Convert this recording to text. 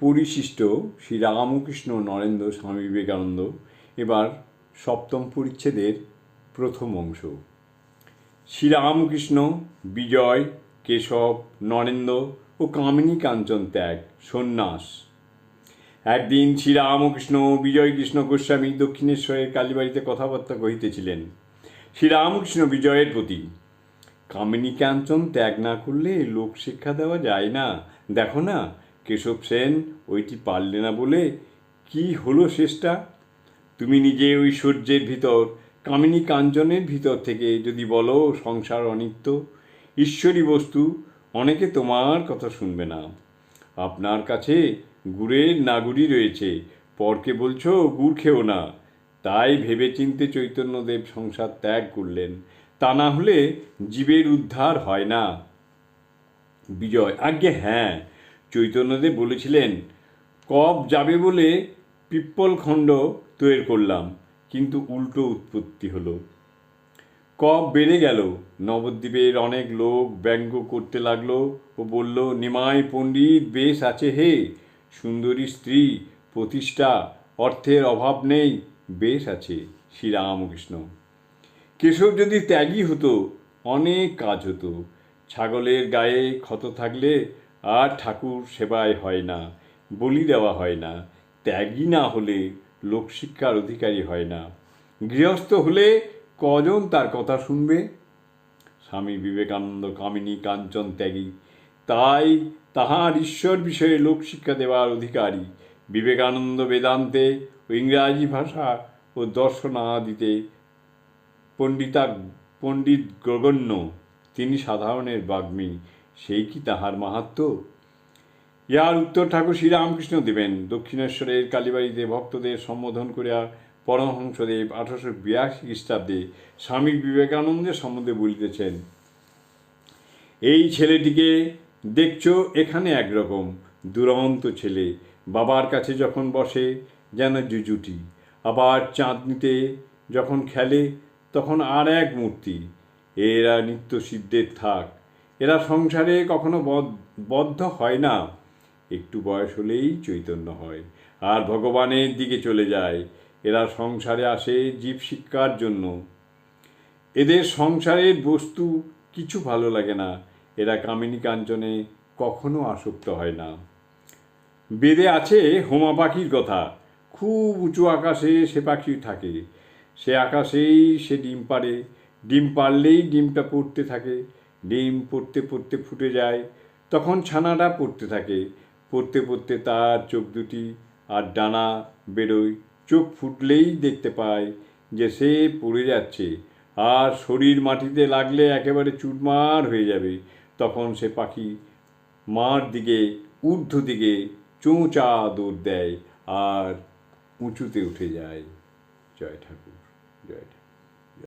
পরিশিষ্ট শ্রী রামকৃষ্ণ নরেন্দ্র স্বামী বিবেকানন্দ এবার সপ্তম পরিচ্ছেদের প্রথম অংশ। শ্রীরামকৃষ্ণ বিজয়, কেশব, নরেন্দ্র ও কামিনী কাঞ্চন ত্যাগ, সন্ন্যাস। একদিন শ্রীরামকৃষ্ণ বিজয়কৃষ্ণ গোস্বামী দক্ষিণেশ্বরের কালীবাড়িতে কথাবার্তা কহিতেছিলেন শ্রীরামকৃষ্ণ বিজয়ের প্রতি। কামিনী কাঞ্চন ত্যাগ না করলে লোক শিক্ষা দেওয়া যায় না। দেখো না কেশব সেন, ওইটি পারলে না বলে কি হলো শেষটা? তুমি নিজে ওই সূর্যের ভিতর, কামিনী কাঞ্চনের ভিতর থেকে যদি বলো সংসার অনিত্য, ঈশ্বরী বস্তু, অনেকে তোমার কথা শুনবে না। আপনার কাছে গুড়ের নাগুরি রয়েছে, পরকে বলছো গুড় খেও না। তাই ভেবেচিন্তে চৈতন্যদেব সংসার ত্যাগ করলেন। তা না হলে জীবের উদ্ধার হয় না। বিজয়, আজ্ঞে হ্যাঁ চৈতন্যদেব বলেছিলেন, কব যাবে বলে পিপ্পল খণ্ড তৈরি করলাম, কিন্তু উল্টো উৎপত্তি হলো। কব বেড়ে গেল, নবদ্বীপের অনেক লোক ব্যঙ্গ করতে লাগল ও বলল, নিমাই পণ্ডিত, বেশ আছে হে, সুন্দরী স্ত্রী, প্রতিষ্ঠা, অর্থের অভাব নেই, বেশ আছে, শ্রীরামকৃষ্ণ। কেশব যদি ত্যাগী হতো, অনেক কাজ হতো। ছাগলের গায়ে ক্ষত থাকলে আর ঠাকুর সেবায় হয় না, বলি দেওয়া হয় না, ত্যাগী না হলে লোকশিক্ষার অধিকারী হয় না। গৃহস্থ হলে কজন তার কথা শুনবে? স্বামী বিবেকানন্দ কামিনী কাঞ্চন ত্যাগী, তাই তাহার ঈশ্বর বিষয়ে লোকশিক্ষা দেওয়ার অধিকারী। বিবেকানন্দ বেদান্তে ও ইংরাজি ভাষা ও দর্শন দর্শনাদিতে পণ্ডিতা, পণ্ডিত গগণ্য তিনি সাধারণের বাগ্মী। সেই কি তাহার মাহাত্ম? ইহার উত্তর ঠাকুর শ্রীরামকৃষ্ণ দেবেন। দক্ষিণেশ্বরের কালীবাড়িতে ভক্তদের সম্বোধন করিয়া পরমহংসদেব আঠারোশো বিরাশি খ্রিস্টাব্দে স্বামী বিবেকানন্দের সম্বন্ধে বলিতেছেন, এই ছেলেটিকে দেখছ, এখানে একরকম দুরন্ত ছেলে। বাবার কাছে যখন বসে যেন জুজুটি, আবার চাঁদনিতে যখন খেলে তখন আর এক মূর্তি। এরা নিত্য সিদ্ধের থাক এরা সংসারে কখনো বদ- বদ্ধ হয় না। একটু বয়স হলেই চৈতন্য হয়, আর ভগবানের দিকে চলে যায়। এরা সংসারে আসে জীব শিক্ষার জন্য। এদের সংসারের বস্তু কিছু ভালো লাগে না। এরা কামিনী কাঞ্চনে কখনো আসক্ত হয় না। বেদে আছে হোমা পাখির কথা। খুব উঁচু আকাশে সে পাখি থাকে। সে আকাশেই সে ডিম পাড়ে। ডিম পারলেই ডিমটা পড়তে থাকে। ডিম পড়তে পড়তে ফুটে যায়। তখন ছানাটা পড়তে থাকে। পড়তে পড়তে তার চোখ দুটি আর ডানা বেরোয়। চোখ ফুটলেই দেখতে পায় যে সে পড়ে যাচ্ছে। আর শরীর মাটিতে লাগলে একেবারে চুটমার হয়ে যাবে। তখন সে পাখি মার দিকে, ঊর্ধ্ব দিকে চোঁচা দৌড় দেয় আর উঁচুতে উঠে যায়। জয় ঠাকুর জয় ঠাকুর।